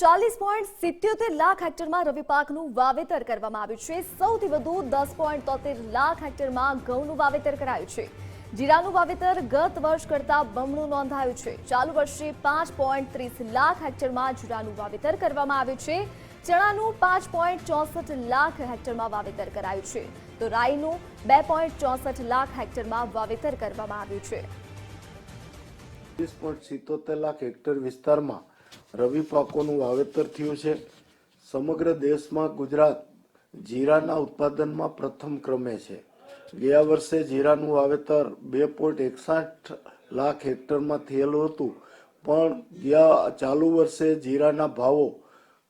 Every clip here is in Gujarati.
ચાલીસ પોઈન્ટ સિત્યોતેર લાખ હેક્ટરમાં રવિ પાકનું વાવેતર કરવામાં આવ્યું છે. સૌથી વધુ દસ પોઈન્ટ તોતેર લાખ હેક્ટરમાં ઘઉંનું વાવેતર કરાયું છે. જીરાનું વાવેતર ગત વર્ષ કરતા બમણું નોંધાયું છે. ચાલુ વર્ષે પાંચ પોઈન્ટ ત્રીસ લાખ હેક્ટરમાં જીરાનું વાવેતર કરવામાં આવ્યું છે. ચણાનું પાંચ પોઈન્ટ ચોસઠ લાખ હેક્ટરમાં વાવેતર કરાયું છે. તો રાઈનું બે પોઈન્ટ ચોસઠ લાખ હેક્ટરમાં વાવેતર કરવામાં આવ્યું છે. લાખ હેક્ટર વિસ્તારમાં રવિ પાકોનું વાવેતર થયું છે. સમગ્ર દેશમાં ગુજરાત જીરાના ઉત્પાદનમાં પ્રથમ ક્રમે છે. ગયા વર્ષે જીરાનું વાવેતર બે પોઈન્ટ એકસઠ લાખ હેક્ટરમાં થયેલું હતું. પણ ગયા ચાલુ વર્ષે જીરાના ભાવો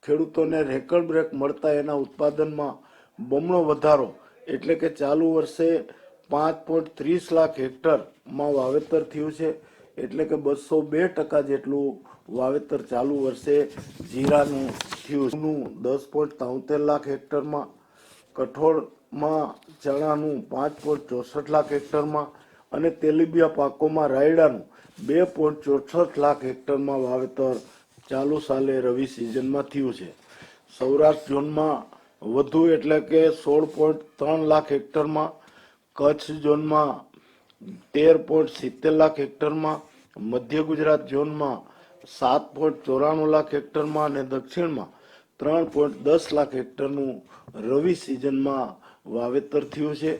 ખેડૂતોને રેકર્ડ બ્રેક મળતા એના ઉત્પાદનમાં બમણો વધારો. એટલે કે ચાલુ વર્ષે પાંચ પોઈન્ટ ત્રીસ લાખ હેક્ટરમાં વાવેતર થયું છે. એટલે કે બસો બે ટકા જેટલું વાવેતર ચાલુ વર્ષે જીરાનું થયું દસ પોઈન્ટ તોતેર લાખ હેક્ટરમાં, કઠોળમાં ચણાનું પાંચ પોઈન્ટ ચોસઠ લાખ હેક્ટરમાં અને તેલીબિયા પાકોમાં રાયડાનું બે પોઈન્ટ ચોસઠ લાખ હેક્ટરમાં વાવેતર ચાલુ સાલે રવિ સિઝનમાં થયું છે. સૌરાષ્ટ્ર ઝોનમાં વધુ એટલે કે સોળ પોઈન્ટ ત્રણ લાખ હેક્ટરમાં, કચ્છ ઝોનમાં તેર પોઈન્ટ સિત્તેર લાખ હેક્ટરમાં, મધ્ય ગુજરાત ઝોનમાં સાત પોઈન્ટ ચોરાણું લાખ હેક્ટરમાં અને દક્ષિણમાં ત્રણ પોઈન્ટ દસ લાખ હેક્ટરનું રવિ સિઝનમાં વાવેતર થયું છે.